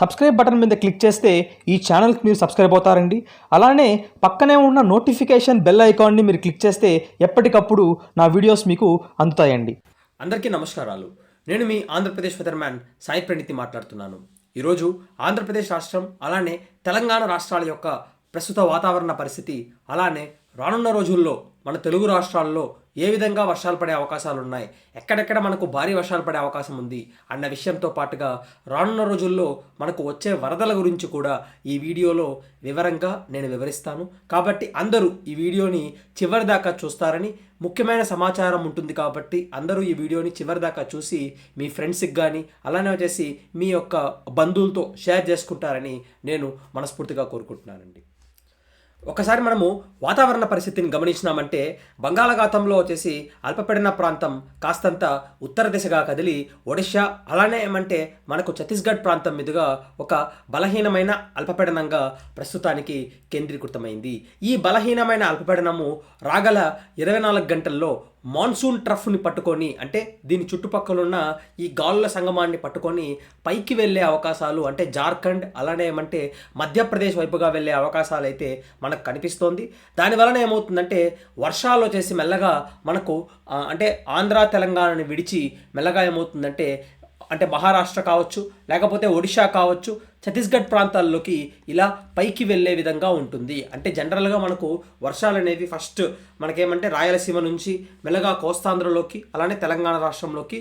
Subscribe button మీద click చేస్తే ఈ ఛానల్కి మీరు సబ్స్క్రైబ్ అవుతారండి. అలానే పక్కనే ఉన్న నోటిఫికేషన్ బెల్ ఐకాన్ని మీరు క్లిక్ చేస్తే ఎప్పటికప్పుడు నా వీడియోస్ మీకు అందుతాయండి. అందరికీ నమస్కారాలు. నేను మీ ఆంధ్రప్రదేశ్ వెదర్మ్యాన్ సాయి ప్రణితి మాట్లాడుతున్నాను. ఈరోజు ఆంధ్రప్రదేశ్ రాష్ట్రం అలానే తెలంగాణ రాష్ట్రాల యొక్క ప్రస్తుత వాతావరణ పరిస్థితి అలానే రానున్న రోజుల్లో మన తెలుగు రాష్ట్రాల్లో ఏ విధంగా వర్షాలు పడే అవకాశాలు ఉన్నాయి ఎక్కడెక్కడ మనకు భారీ వర్షాలు పడే అవకాశం ఉంది? అన్న విషయంతో పాటుగా రానున్న రోజుల్లో మనకు వచ్చే వరదల గురించి కూడా ఈ వీడియోలో వివరంగా నేను వివరిస్తాను. కాబట్టి అందరూ ఈ వీడియోని చివరి దాకా చూస్తారని ముఖ్యమైన సమాచారం ఉంటుంది కాబట్టి అందరూ ఈ వీడియోని చివరి దాకా చూసి మీ ఫ్రెండ్స్కి కానీ అలానే వచ్చేసి మీ యొక్క బంధువులతో షేర్ చేసుకుంటారని నేను మనస్ఫూర్తిగా కోరుకుంటున్నానండి. ఒకసారి మనము వాతావరణ పరిస్థితిని గమనించినామంటే బంగాళాఖాతంలో వచ్చేసి అల్పపీడన ప్రాంతం కాస్తంత ఉత్తర దిశగా కదిలి ఒడిషా అలానే ఏమంటే మనకు ఛత్తీస్గఢ్ ప్రాంతం మీదుగా ఒక బలహీనమైన అల్పపీడనంగా ప్రస్తుతానికి కేంద్రీకృతమైంది. ఈ బలహీనమైన అల్పపీడనము రాగల ఇరవై నాలుగు గంటల్లో మాన్సూన్ ట్రఫ్ని పట్టుకొని అంటే దీని చుట్టుపక్కలున్న ఈ గాలుల సంగమాన్ని పట్టుకొని పైకి వెళ్ళే అవకాశాలు అంటే జార్ఖండ్ అలానే ఏమంటే మధ్యప్రదేశ్ వైపుగా వెళ్ళే అవకాశాలు అయితే మనకు కనిపిస్తోంది. దానివలన ఏమవుతుందంటే వర్షాలు వచ్చేసి మెల్లగా మనకు అంటే ఆంధ్ర తెలంగాణని విడిచి మెల్లగా ఏమవుతుందంటే అంటే మహారాష్ట్ర కావచ్చు లేకపోతే ఒడిషా కావచ్చు ఛత్తీస్గఢ్ ప్రాంతాల్లోకి ఇలా పైకి వెళ్ళే విధంగా ఉంటుంది. అంటే జనరల్గా మనకు వర్షాలు అనేవి ఫస్ట్ మనకేమంటే రాయలసీమ నుంచి మెల్లగా కోస్తాంధ్రలోకి అలానే తెలంగాణ రాష్ట్రంలోకి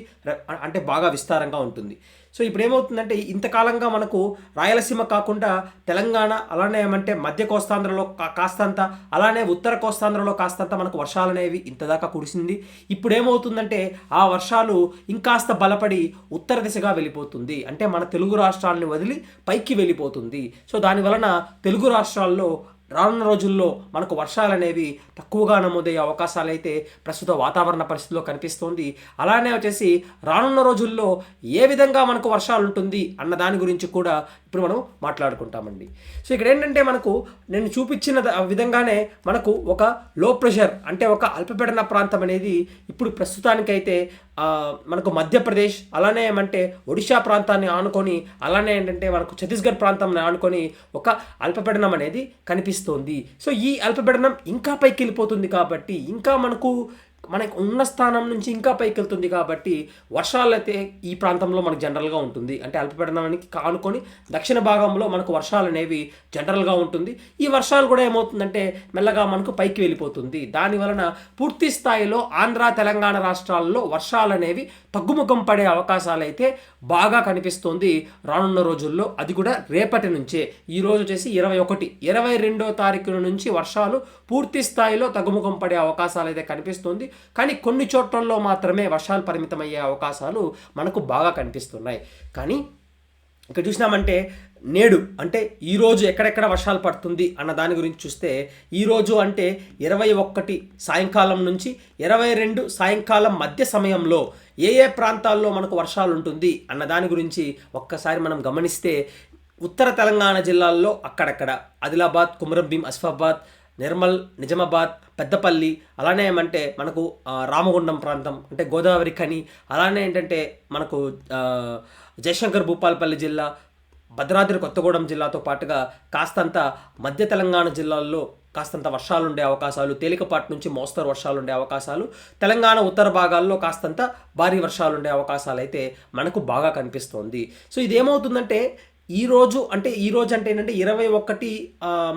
అంటే బాగా విస్తారంగా ఉంటుంది. సో ఇప్పుడు ఏమవుతుందంటే ఇంతకాలంగా మనకు రాయలసీమ కాకుండా తెలంగాణ అలానే ఏమంటే మధ్య కోస్తాంధ్రలో కా- కాస్తంత అలానే ఉత్తర కోస్తాంధ్రలో కాస్తంత మనకు వర్షాలు అనేవి ఇంతదాకా కురిసింది. ఇప్పుడు ఏమవుతుందంటే ఆ వర్షాలు ఇంకాస్త బలపడి ఉత్తర దిశగా వెళ్ళిపోతుంది. అంటే మన తెలుగు రాష్ట్రాలను వదిలి పైకి వెళ్ళిపోతుంది. సో దాని వలన తెలుగు రాష్ట్రాల్లో రానున్న రోజుల్లో మనకు వర్షాలు అనేవి తక్కువగా నమోదయ్యే అవకాశాలు అయితే ప్రస్తుత వాతావరణ పరిస్థితిలో కనిపిస్తోంది. అలానే వచ్చేసి రానున్న రోజుల్లో ఏ విధంగా మనకు వర్షాలు ఉంటుంది అన్న దాని గురించి కూడా ఇప్పుడు మనం మాట్లాడుకుంటామండి. సో ఇక్కడ ఏంటంటే మనకు నేను చూపించిన విధంగానే మనకు ఒక లో ప్రెషర్ అంటే ఒక అల్పపీడన ప్రాంతం అనేది ఇప్పుడు ప్రస్తుతానికైతే మనకు మధ్యప్రదేశ్ అలానే ఏమంటే ఒడిశా ప్రాంతాన్ని ఆనుకొని అలానే ఏంటంటే మనకు ఛత్తీస్గఢ్ ప్రాంతాన్ని ఆనుకొని ఒక అల్పపీడనం అనేది కనిపిస్తోంది. సో ఈ అల్పపీడనం ఇంకా పైకి వెళ్ళిపోతుంది కాబట్టి ఇంకా మనకు మనకు ఉన్న స్థానం నుంచి ఇంకా పైకి వెళ్తుంది కాబట్టి వర్షాలు అయితే ఈ ప్రాంతంలో మనకు జనరల్గా ఉంటుంది. అంటే అల్పపీడనానికి కానుకొని దక్షిణ భాగంలో మనకు వర్షాలు అనేవి జనరల్గా ఉంటుంది. ఈ వర్షాలు కూడా ఏమవుతుందంటే మెల్లగా మనకు పైకి వెళ్ళిపోతుంది. దాని వలన పూర్తి స్థాయిలో ఆంధ్ర తెలంగాణ రాష్ట్రాల్లో వర్షాలు అనేవి తగ్గుముఖం పడే అవకాశాలు అయితే బాగా కనిపిస్తుంది రానున్న రోజుల్లో. అది కూడా రేపటి నుంచే. ఈ రోజు వచ్చేసి ఇరవై ఒకటి. ఇరవై రెండో తారీఖుల నుంచి వర్షాలు పూర్తి స్థాయిలో తగ్గుముఖం పడే అవకాశాలు అయితే కనిపిస్తుంది. కానీ కొన్ని చోట్లలో మాత్రమే వర్షాలు పరిమితమయ్యే అవకాశాలు మనకు బాగా కనిపిస్తున్నాయి. కానీ ఇక్కడ చూసినామంటే నేడు అంటే ఈరోజు ఎక్కడెక్కడ వర్షాలు పడుతుంది అన్న దాని గురించి చూస్తే ఈరోజు అంటే ఇరవై ఒక్కటి సాయంకాలం నుంచి ఇరవై రెండు సాయంకాలం మధ్య సమయంలో ఏ ఏ ప్రాంతాల్లో మనకు వర్షాలు ఉంటుంది అన్న దాని గురించి ఒక్కసారి మనం గమనిస్తే ఉత్తర తెలంగాణ జిల్లాల్లో అక్కడక్కడ ఆదిలాబాద్ కుమరంభీం అస్ఫాబాద్ నిర్మల్ నిజామాబాద్ పెద్దపల్లి అలానే ఏమంటే మనకు రామగుండం ప్రాంతం అంటే గోదావరి ఖని అలానే ఏంటంటే మనకు జయశంకర్ భూపాలపల్లి జిల్లా భద్రాద్రి కొత్తగూడెం జిల్లాతో పాటుగా కాస్తంత మధ్య తెలంగాణ జిల్లాల్లో కాస్తంత వర్షాలు ఉండే అవకాశాలు తేలికపాటి నుంచి మోస్తరు వర్షాలు ఉండే అవకాశాలు తెలంగాణ ఉత్తర భాగాల్లో కాస్తంత భారీ వర్షాలు ఉండే అవకాశాలు అయితే మనకు బాగా కనిపిస్తోంది. సో ఇది ఈరోజు ఈ రోజు అంటే ఈరోజు అంటే ఏంటంటే ఇరవై ఒకటి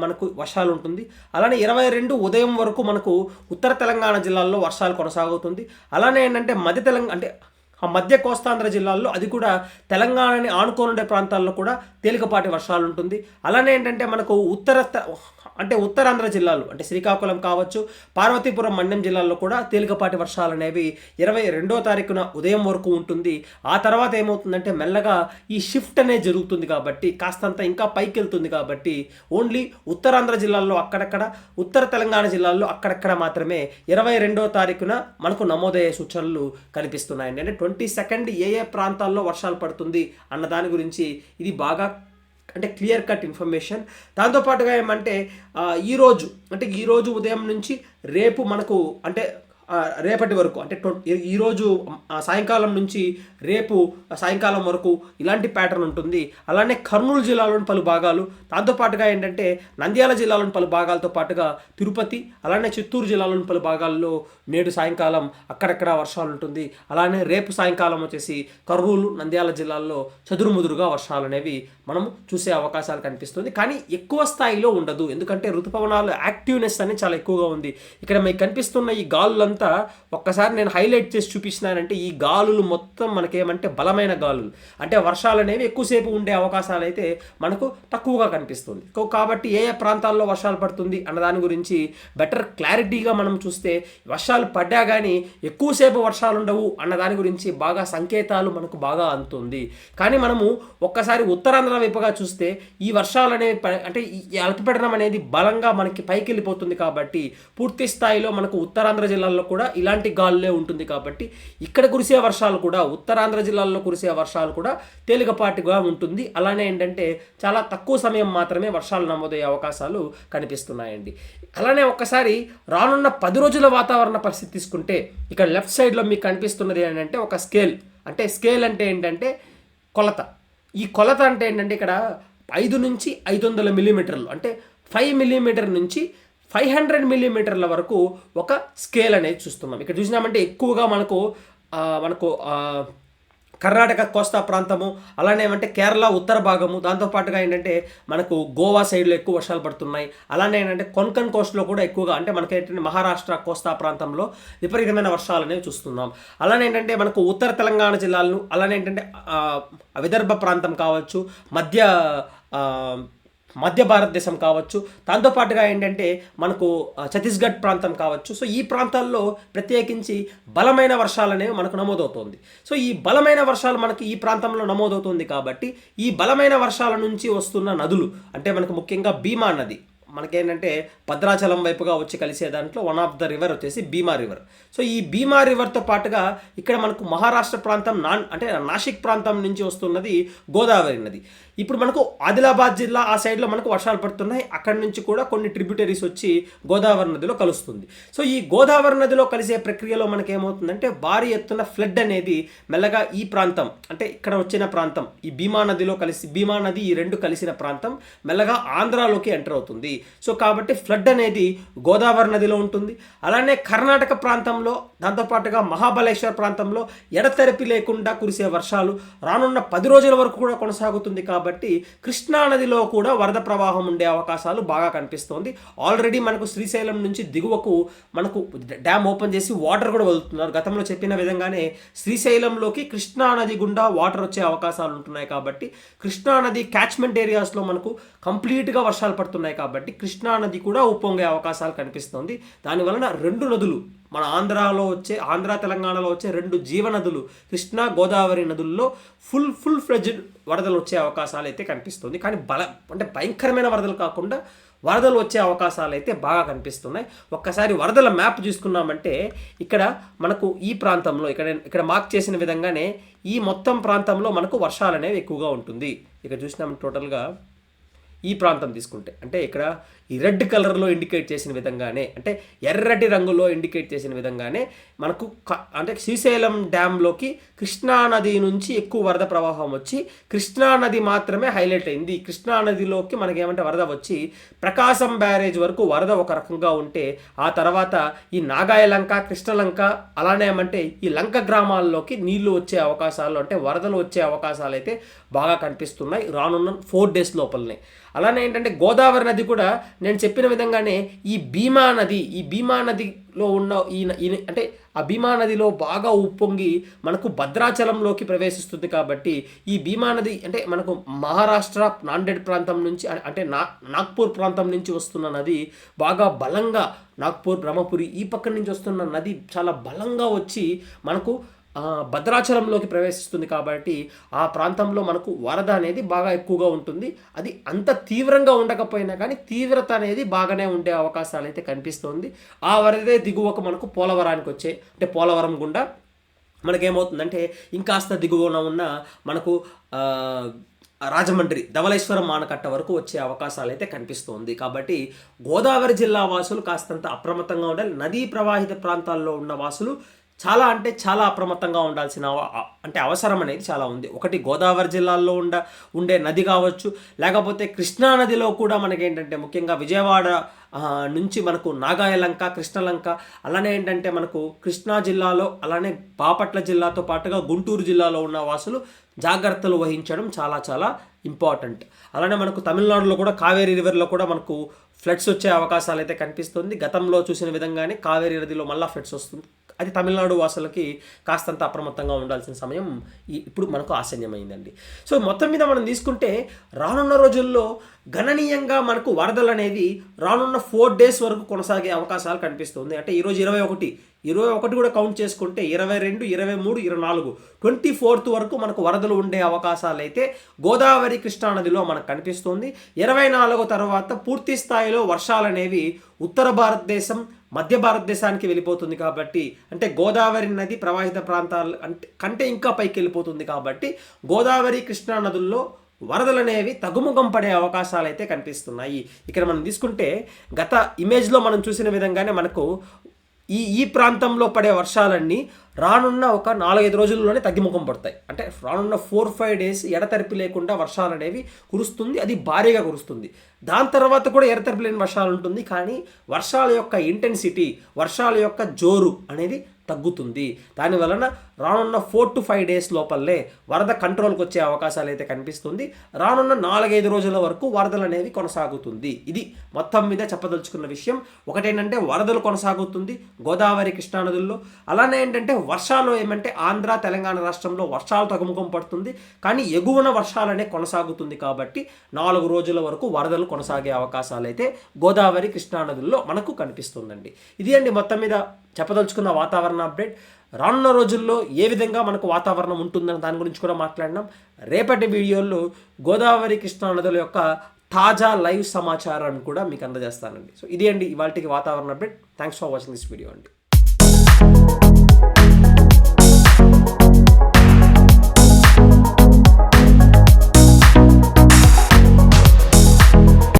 మనకు వర్షాలు ఉంటుంది. అలానే ఇరవై రెండు ఉదయం వరకు మనకు ఉత్తర తెలంగాణ జిల్లాల్లో వర్షాలు కొనసాగుతుంది. అలానే ఏంటంటే మధ్య తెలంగాణ అంటే ఆ మధ్య కోస్తాంధ్ర జిల్లాల్లో అది కూడా తెలంగాణని ఆనుకోనుండే ఉండే ప్రాంతాల్లో కూడా తేలికపాటి వర్షాలు ఉంటుంది. అలానే ఏంటంటే మనకు ఉత్తర అంటే ఉత్తరాంధ్ర జిల్లాలు అంటే శ్రీకాకుళం కావచ్చు పార్వతీపురం మండ్యం జిల్లాల్లో కూడా తేలికపాటి వర్షాలు అనేవి ఇరవై రెండో తారీఖున ఉదయం వరకు ఉంటుంది. ఆ తర్వాత ఏమవుతుందంటే మెల్లగా ఈ షిఫ్ట్ అనేది జరుగుతుంది కాబట్టి కాస్తంత ఇంకా పైకి వెళ్తుంది కాబట్టి ఓన్లీ ఉత్తరాంధ్ర జిల్లాల్లో అక్కడక్కడ ఉత్తర తెలంగాణ జిల్లాల్లో అక్కడక్కడ మాత్రమే ఇరవై రెండో తారీఖున మనకు నమోదయ్యే సూచనలు కనిపిస్తున్నాయండి. అంటే ట్వంటీ సెకండ్ ఏ ఏ ప్రాంతాల్లో వర్షాలు పడుతుంది అన్న దాని గురించి ఇది బాగా అంటే క్లియర్ కట్ ఇన్ఫర్మేషన్. దాంతోపాటుగా ఏమంటే ఈరోజు అంటే ఈరోజు ఉదయం నుంచి రేపు మనకు అంటే రేపటి వరకు అంటే ఈరోజు సాయంకాలం నుంచి రేపు సాయంకాలం వరకు ఇలాంటి ప్యాటర్న్ ఉంటుంది. అలానే కర్నూలు జిల్లాలోని పలు భాగాలు దాంతోపాటుగా ఏంటంటే నంద్యాల జిల్లాలోని పలు భాగాలతో పాటుగా తిరుపతి అలానే చిత్తూరు జిల్లాలోని పలు భాగాల్లో నేడు సాయంకాలం అక్కడక్కడ వర్షాలు ఉంటుంది. అలానే రేపు సాయంకాలం వచ్చేసి కర్నూలు నంద్యాల జిల్లాల్లో చదురుముదురుగా వర్షాలు అనేవి మనం చూసే అవకాశాలు కనిపిస్తుంది. కానీ ఎక్కువ స్థాయిలో ఉండదు. ఎందుకంటే ఋతుపవనాలు యాక్టివ్నెస్ అనేది చాలా ఎక్కువగా ఉంది. ఇక్కడ మీకు కనిపిస్తున్న ఈ ఇదంతా ఒక్కసారి నేను హైలైట్ చేసి చూపించినానంటే ఈ గాలులు మొత్తం మనకేమంటే బలమైన గాలులు. అంటే వర్షాలు అనేవి ఎక్కువసేపు ఉండే అవకాశాలు అయితే మనకు తక్కువగా కనిపిస్తుంది. కాబట్టి ఏ ఏ ప్రాంతాల్లో వర్షాలు పడుతుంది అన్న దాని గురించి బెటర్ క్లారిటీగా మనం చూస్తే వర్షాలు పడ్డా కానీ ఎక్కువసేపు వర్షాలు ఉండవు అన్న దాని గురించి బాగా సంకేతాలు మనకు బాగా అందుతుంది. కానీ మనము ఒక్కసారి ఉత్తరాంధ్ర వైపుగా చూస్తే ఈ వర్షాలు అనేవి అంటే ఈ అల్పపీడనం అనేది బలంగా మనకి పైకి వెళ్ళిపోతుంది కాబట్టి పూర్తి స్థాయిలో మనకు ఉత్తరాంధ్ర జిల్లాల్లో కూడా ఇలాంటి గాలులే ఉంటుంది కాబట్టి ఇక్కడ కురిసే వర్షాలు కూడా ఉత్తరాంధ్ర జిల్లాల్లో కురిసే వర్షాలు కూడా తేలికపాటిగా ఉంటుంది. అలానే ఏంటంటే చాలా తక్కువ సమయం మాత్రమే వర్షాలు నమోదయ్యే అవకాశాలు కనిపిస్తున్నాయండి. అలానే ఒక్కసారి రానున్న పది రోజుల వాతావరణ పరిస్థితి తీసుకుంటే ఇక్కడ లెఫ్ట్ సైడ్లో మీకు కనిపిస్తున్నది ఏంటంటే ఒక స్కేల్. అంటే స్కేల్ అంటే ఏంటంటే కొలత. ఈ కొలత అంటే ఏంటంటే ఇక్కడ ఐదు నుంచి ఐదు వందల మిల్లీమీటర్లు అంటే ఫైవ్ మిల్లీమీటర్ నుంచి ఫైవ్ హండ్రెడ్ మిల్లీమీటర్ల వరకు ఒక స్కేల్ అనేది చూస్తున్నాం. ఇక్కడ చూసినామంటే ఎక్కువగా మనకు మనకు కర్ణాటక కోస్తా ప్రాంతము అలానే ఏమంటే కేరళ ఉత్తర భాగము. దాంతోపాటుగా ఏంటంటే మనకు గోవా సైడ్లో ఎక్కువ వర్షాలు పడుతున్నాయి. అలానే ఏంటంటే కొన్కన్ కోస్ట్లో కూడా ఎక్కువగా అంటే మనకి ఏంటంటే మహారాష్ట్ర కోస్తా ప్రాంతంలో విపరీతమైన వర్షాలు అనేవి చూస్తున్నాం. అలానే ఏంటంటే మనకు ఉత్తర తెలంగాణ జిల్లాలను అలానే ఏంటంటే విదర్భ ప్రాంతం కావచ్చు మధ్య మధ్య భారతదేశం కావచ్చు. దాంతోపాటుగా ఏంటంటే మనకు ఛత్తీస్గఢ్ ప్రాంతం కావచ్చు. సో ఈ ప్రాంతాల్లో ప్రత్యేకించి బలమైన వర్షాలు అనేవి మనకు నమోదవుతుంది. సో ఈ బలమైన వర్షాలు మనకి ఈ ప్రాంతంలో నమోదవుతుంది కాబట్టి ఈ బలమైన వర్షాల నుంచి వస్తున్న నదులు అంటే మనకు ముఖ్యంగా భీమా నది మనకేంటంటే భద్రాచలం వైపుగా వచ్చి కలిసే దాంట్లో వన్ ఆఫ్ ద రివర్ వచ్చేసి భీమా రివర్ సో ఈ భీమా రివర్తో పాటుగా ఇక్కడ మనకు మహారాష్ట్ర ప్రాంతం నాన్ అంటే నాసిక్ ప్రాంతం నుంచి వస్తున్నది గోదావరి నది. ఇప్పుడు మనకు ఆదిలాబాద్ జిల్లా ఆ సైడ్లో మనకు వర్షాలు పడుతున్నాయి. అక్కడి నుంచి కూడా కొన్ని ట్రిబ్యూటరీస్ వచ్చి గోదావరి నదిలో కలుస్తుంది. సో ఈ గోదావరి నదిలో కలిసే ప్రక్రియలో మనకి ఏమవుతుందంటే భారీ ఎత్తున ఫ్లడ్ అనేది మెల్లగా ఈ ప్రాంతం అంటే ఇక్కడ వచ్చిన ప్రాంతం ఈ భీమా నదిలో కలిసి భీమా నది ఈ రెండు కలిసిన ప్రాంతం మెల్లగా ఆంధ్రాలోకి ఎంటర్ అవుతుంది. సో కాబట్టి ఫ్లడ్ అనేది గోదావరి నదిలో ఉంటుంది. అలానే కర్ణాటక ప్రాంతంలో దాంతోపాటుగా మహాబలేశ్వర ప్రాంతంలో ఎడతెరపి లేకుండా కురిసే వర్షాలు రానున్న పది రోజుల వరకు కూడా కొనసాగుతుంది కాబట్టి కృష్ణా నదిలో కూడా వరద ప్రవాహం ఉండే అవకాశాలు బాగా కనిపిస్తోంది. ఆల్రెడీ మనకు శ్రీశైలం నుంచి దిగువకు మనకు డ్యామ్ ఓపెన్ చేసి వాటర్ కూడా వదులుతున్నారు. గతంలో చెప్పిన విధంగానే శ్రీశైలంలోకి కృష్ణా నది గుండా వాటర్ వచ్చే అవకాశాలు ఉంటున్నాయి కాబట్టి కృష్ణా నది క్యాచ్మెంట్ ఏరియాస్లో మనకు కంప్లీట్గా వర్షాలు పడుతున్నాయి కాబట్టి కృష్ణా నది కూడా ఉప్పొంగే అవకాశాలు కనిపిస్తోంది. దానివలన రెండు నదులు మన ఆంధ్రాలో వచ్చే ఆంధ్ర తెలంగాణలో వచ్చే రెండు జీవనదులు కృష్ణా గోదావరి నదుల్లో ఫుల్ ఫుల్ ఫ్లెడ్జ్డ్ వరదలు వచ్చే అవకాశాలు అయితే కనిపిస్తుంది. కానీ బల అంటే భయంకరమైన వరదలు కాకుండా వరదలు వచ్చే అవకాశాలు అయితే బాగా కనిపిస్తున్నాయి. ఒక్కసారి వరదల మ్యాప్ చూసుకున్నామంటే ఇక్కడ మనకు ఈ ప్రాంతంలో ఇక్కడ ఇక్కడ మార్క్ చేసిన విధంగానే ఈ మొత్తం ప్రాంతంలో మనకు వర్షాలు అనేవి ఎక్కువగా ఉంటుంది. ఇక్కడ చూసినాం టోటల్గా ఈ ప్రాంతం తీసుకుంటే. అంటే ఇక్కడ ఈ రెడ్ కలర్లో ఇండికేట్ చేసిన విధంగానే అంటే ఎర్రటి రంగులో ఇండికేట్ చేసిన విధంగానే మనకు అంటే శ్రీశైలం డ్యాంలోకి కృష్ణానది నుంచి ఎక్కువ వరద ప్రవాహం వచ్చి కృష్ణానది మాత్రమే హైలైట్ అయింది. కృష్ణానదిలోకి కృష్ణా నదిలోకి మనకి ఏమంటే వరద వచ్చి ప్రకాశం బ్యారేజ్ వరకు వరద ఒక రకంగా ఉంటే ఆ తర్వాత ఈ నాగాయలంక కృష్ణలంక అలానే ఏమంటే ఈ లంక గ్రామాల్లోకి నీళ్ళు వచ్చే అవకాశాలు అంటే వరదలు వచ్చే అవకాశాలు అయితే బాగా కనిపిస్తున్నాయి రానున్న ఫోర్ డేస్ లోపలనే. అలానే ఏంటంటే గోదావరి నది కూడా నేను చెప్పిన విధంగానే ఈ భీమా నది ఈ భీమా నదిలో ఉన్న ఈ న- ఈ అంటే ఆ భీమా నదిలో బాగా ఉప్పొంగి మనకు భద్రాచలంలోకి ప్రవేశిస్తుంది కాబట్టి ఈ భీమా నది అంటే మనకు మహారాష్ట్ర నాండెడ్ ప్రాంతం నుంచి అంటే నా నాగ్పూర్ ప్రాంతం నుంచి వస్తున్న నది బాగా బలంగా నాగ్పూర్ బ్రహ్మపురి ఈ పక్క నుంచి వస్తున్న నది చాలా బలంగా వచ్చి మనకు భద్రాచలంలోకి ప్రవేశిస్తుంది కాబట్టి ఆ ప్రాంతంలో మనకు వరద అనేది బాగా ఎక్కువగా ఉంటుంది. అది అంత తీవ్రంగా ఉండకపోయినా కానీ తీవ్రత అనేది బాగానే ఉండే అవకాశాలు అయితే కనిపిస్తుంది. ఆ వరదే దిగువకు మనకు పోలవరానికి వచ్చే అంటే పోలవరం గుండా మనకేమవుతుందంటే ఇంకాస్త దిగువన ఉన్న మనకు రాజమండ్రి ధవళేశ్వరం మానకట్ట వరకు వచ్చే అవకాశాలు అయితే కనిపిస్తోంది. కాబట్టి గోదావరి జిల్లా వాసులు కాస్తంత అప్రమత్తంగా ఉండాలి. నదీ ప్రవాహిత ప్రాంతాల్లో ఉన్న వాసులు చాలా అంటే చాలా అప్రమత్తంగా ఉండాల్సిన అంటే అవసరం అనేది చాలా ఉంది. ఒకటి గోదావరి జిల్లాల్లో ఉండ ఉండే నది కావచ్చు లేకపోతే కృష్ణా నదిలో కూడా మనకి ఏంటంటే ముఖ్యంగా విజయవాడ నుంచి మనకు నాగాయలంక కృష్ణలంక అలానే ఏంటంటే మనకు కృష్ణా జిల్లాలో అలానే బాపట్ల జిల్లాతో పాటుగా గుంటూరు జిల్లాలో ఉన్న వాసులు జాగ్రత్తలు వహించడం చాలా చాలా ఇంపార్టెంట్. అలానే మనకు తమిళనాడులో కూడా కావేరీ రివర్లో కూడా మనకు ఫ్లడ్స్ వచ్చే అవకాశాలు అయితే కనిపిస్తుంది. గతంలో చూసిన విధంగానే కావేరీ నదిలో మళ్ళీ ఫ్లడ్స్ వస్తుంది. అది తమిళనాడు వాసులకి కాస్తంత అప్రమత్తంగా ఉండాల్సిన సమయం ఇప్పుడు మనకు ఆసన్యమైందండి. సో మొత్తం మీద మనం తీసుకుంటే రానున్న రోజుల్లో గణనీయంగా మనకు వరదలు అనేది రానున్న ఫోర్ డేస్ వరకు కొనసాగే అవకాశాలు కనిపిస్తుంది. అంటే ఈరోజు ఇరవై ఒకటి. ఇరవై ఒకటి కూడా కౌంట్ చేసుకుంటే ఇరవై రెండు ఇరవై మూడు ఇరవై నాలుగు. ట్వంటీ ఫోర్త్ వరకు మనకు వరదలు ఉండే అవకాశాలు అయితే గోదావరి కృష్ణా నదిలో మనకు కనిపిస్తుంది. ఇరవై నాలుగు తర్వాత పూర్తి స్థాయిలో వర్షాలు అనేవి ఉత్తర భారతదేశం మధ్య భారతదేశానికి వెళ్ళిపోతుంది కాబట్టి అంటే గోదావరి నది ప్రవాహిత ప్రాంతాలు అంటే కంటే ఇంకా పైకి వెళ్ళిపోతుంది కాబట్టి గోదావరి కృష్ణా నదుల్లో వరదలు అనేవి తగ్గుముఖం పడే అవకాశాలు అయితే కనిపిస్తున్నాయి. ఇక్కడ మనం తీసుకుంటే గత ఇమేజ్లో మనం చూసిన విధంగానే మనకు ఈ ఈ ప్రాంతంలో పడే వర్షాలన్నీ రానున్న ఒక నాలుగైదు రోజుల్లోనే తగ్గిముఖం పడతాయి. అంటే రానున్న ఫోర్ ఫైవ్ డేస్ ఎడతెరిపి లేకుండా వర్షాలు అనేవి కురుస్తుంది అది భారీగా కురుస్తుంది. దాని తర్వాత కూడా ఎడతెరిపి లేని వర్షాలు ఉంటుంది కానీ వర్షాల యొక్క ఇంటెన్సిటీ వర్షాల యొక్క జోరు అనేది తగ్గుతుంది. దాని వలన రానున్న ఫోర్ టు ఫైవ్ డేస్ లోపలే వరద కంట్రోల్కి వచ్చే అవకాశాలు అయితే కనిపిస్తుంది. రానున్న నాలుగైదు రోజుల వరకు వరదలు అనేవి కొనసాగుతుంది. ఇది మొత్తం మీద చెప్పదలుచుకున్న విషయం. ఒకటేంటంటే వరదలు కొనసాగుతుంది గోదావరి కృష్ణా నదుల్లో అలానే ఏంటంటే వర్షాలు ఏమంటే ఆంధ్ర తెలంగాణ రాష్ట్రంలో వర్షాలు తగ్గుముఖం పడుతుంది. కానీ ఎగువన వర్షాలనే కొనసాగుతుంది కాబట్టి నాలుగు రోజుల వరకు వరదలు కొనసాగే అవకాశాలు అయితే గోదావరి కృష్ణా నదుల్లో మనకు కనిపిస్తుందండి. ఇది అండి మొత్తం మీద చెప్పదలుచుకున్న వాతావరణ అప్డేట్. రానున్న రోజుల్లో ఏ విధంగా మనకు వాతావరణం ఉంటుందని దాని గురించి కూడా మాట్లాడినాం. రేపటి వీడియోల్లో గోదావరి కృష్ణా నదుల యొక్క తాజా లైవ్ సమాచారాన్ని కూడా మీకు అందజేస్తానండి. సో ఇది అండి ఇవాళకి వాతావరణ update. Thanks for watching this video అండి.